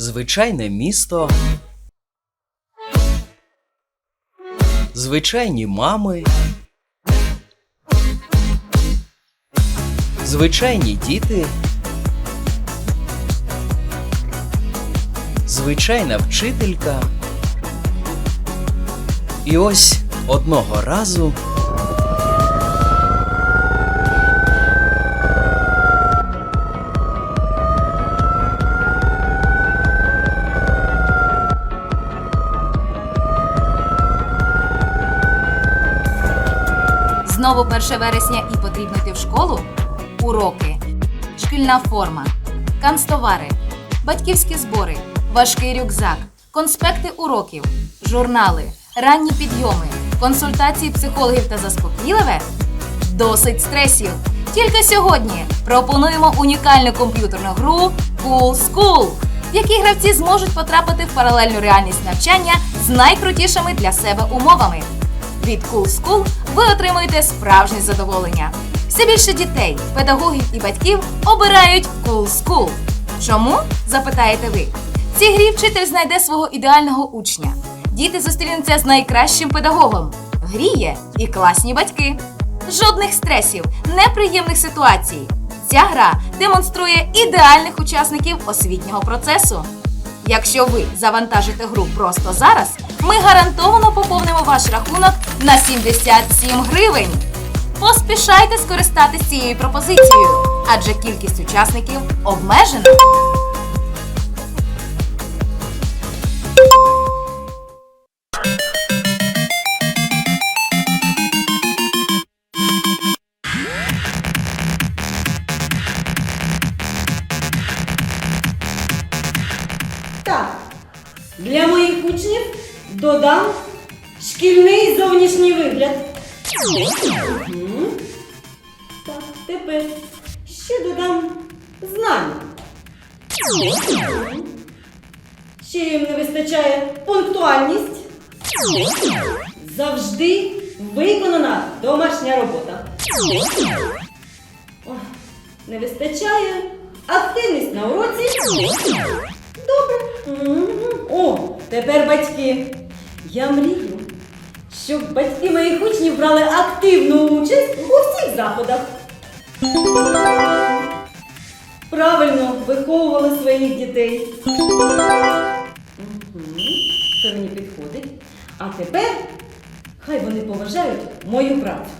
Звичайне місто. Звичайні мами. Звичайні діти. Звичайна вчителька. І ось одного разу. Знову 1 вересня і потрібно йти в школу? Уроки, шкільна форма, канцтовари, батьківські збори, важкий рюкзак, конспекти уроків, журнали, ранні підйоми, консультації психологів та заспокійливе. Досить стресів. Тільки сьогодні пропонуємо унікальну комп'ютерну гру Cool School, в якій гравці зможуть потрапити в паралельну реальність навчання з найкрутішими для себе умовами. Від Cool School ви отримуєте справжнє задоволення. Все більше дітей, педагогів і батьків обирають Cool School. Чому? запитаєте ви. В цій грі вчитель знайде свого ідеального учня. Діти зустрінуться з найкращим педагогом. Гріє і класні батьки. Жодних стресів, неприємних ситуацій. Ця гра демонструє ідеальних учасників освітнього процесу. Якщо ви завантажите гру просто зараз, ми гарантовано поповнимо ваш рахунок на 77 гривень. Поспішайте скористатися цією пропозицією, адже кількість учасників обмежена. Додам шкільний зовнішній вигляд. Так, тепер ще додам знання. Ще їм не вистачає пунктуальність. Завжди виконана домашня робота. Не вистачає активність на уроці. Добре. О, тепер батьки. Я мрію, щоб батьки моїх учнів брали активну участь у всіх заходах. Правильно виховували своїх дітей. Це мені підходить. А тепер хай вони поважають мою працю.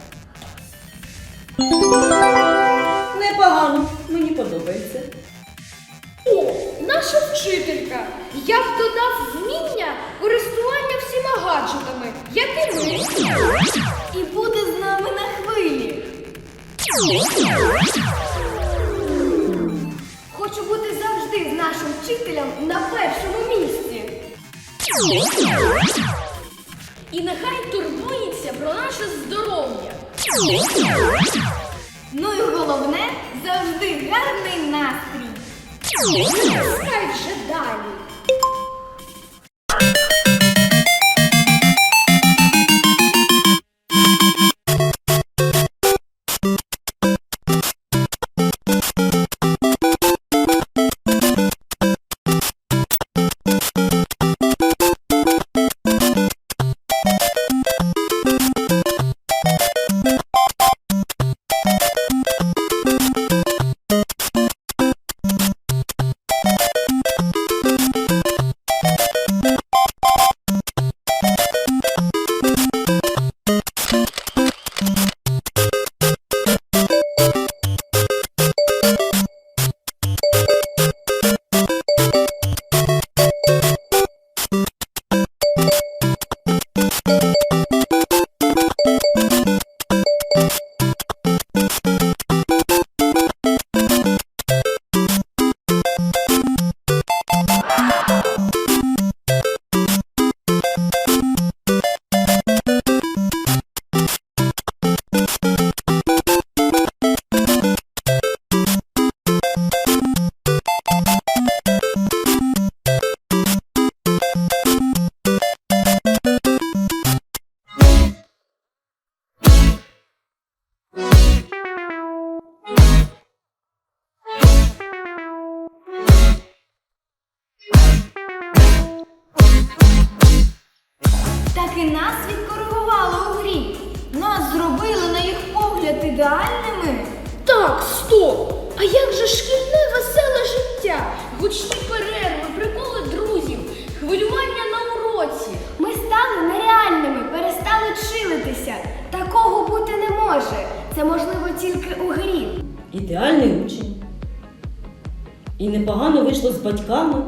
Непогано, мені подобається. О, наша вчителька! Я б додав вміння Хочу бути завжди з нашим вчителем на першому місці. І нехай турбується про наше здоров'я. Ну і головне завжди гарний настрій. Хай вже далі. Таки нас відкоригували у грі. Нас зробили на їх погляд ідеальними. Так, стоп! А як же шкільне веселе життя? Гучні перерви, приколи друзів, хвилювання на уроці. Ми стали нереальними, перестали чилитися. Такого бути не може. Це можливо тільки у грі. Ідеальний учень. І непогано вийшло з батьками,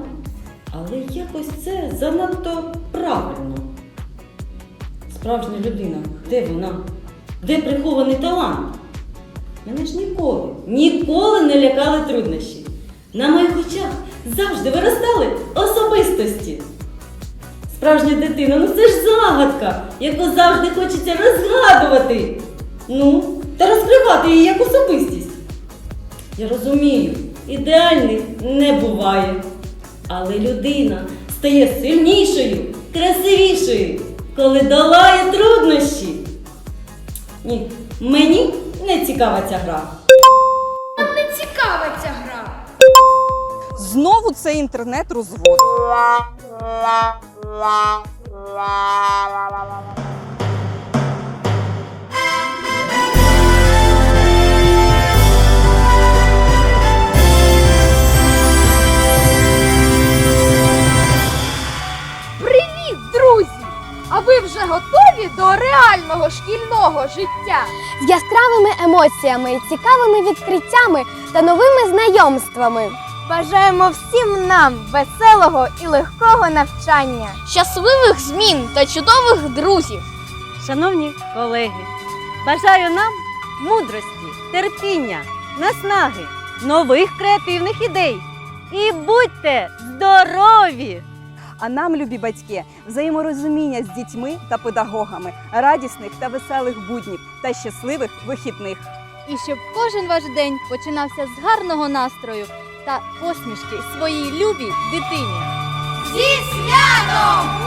але якось це занадто правильно. Справжня людина, де вона? Де прихований талант? Мене ж ніколи, ніколи не лякали труднощі. На моїх очах завжди виростали особистості. Справжня дитина, ну це ж загадка, яку завжди хочеться розгадувати. Ну, та розкривати її як особистість. Я розумію, ідеальних не буває. Але людина стає сильнішою, красивішою, коли долає труднощі. Ні, мені не цікава ця гра. Нам не цікава ця гра. Знову цей інтернет-розвод. До реального шкільного життя? з яскравими емоціями, цікавими відкриттями та новими знайомствами. Бажаємо всім нам веселого і легкого навчання, щасливих змін та чудових друзів. Шановні колеги, бажаю нам мудрості, терпіння, наснаги, нових креативних ідей. І будьте здорові! А нам, любі батьки, взаєморозуміння з дітьми та педагогами, радісних та веселих буднів та щасливих вихідних. І щоб кожен ваш день починався з гарного настрою та посмішки своїй любій дитині. Зі святом!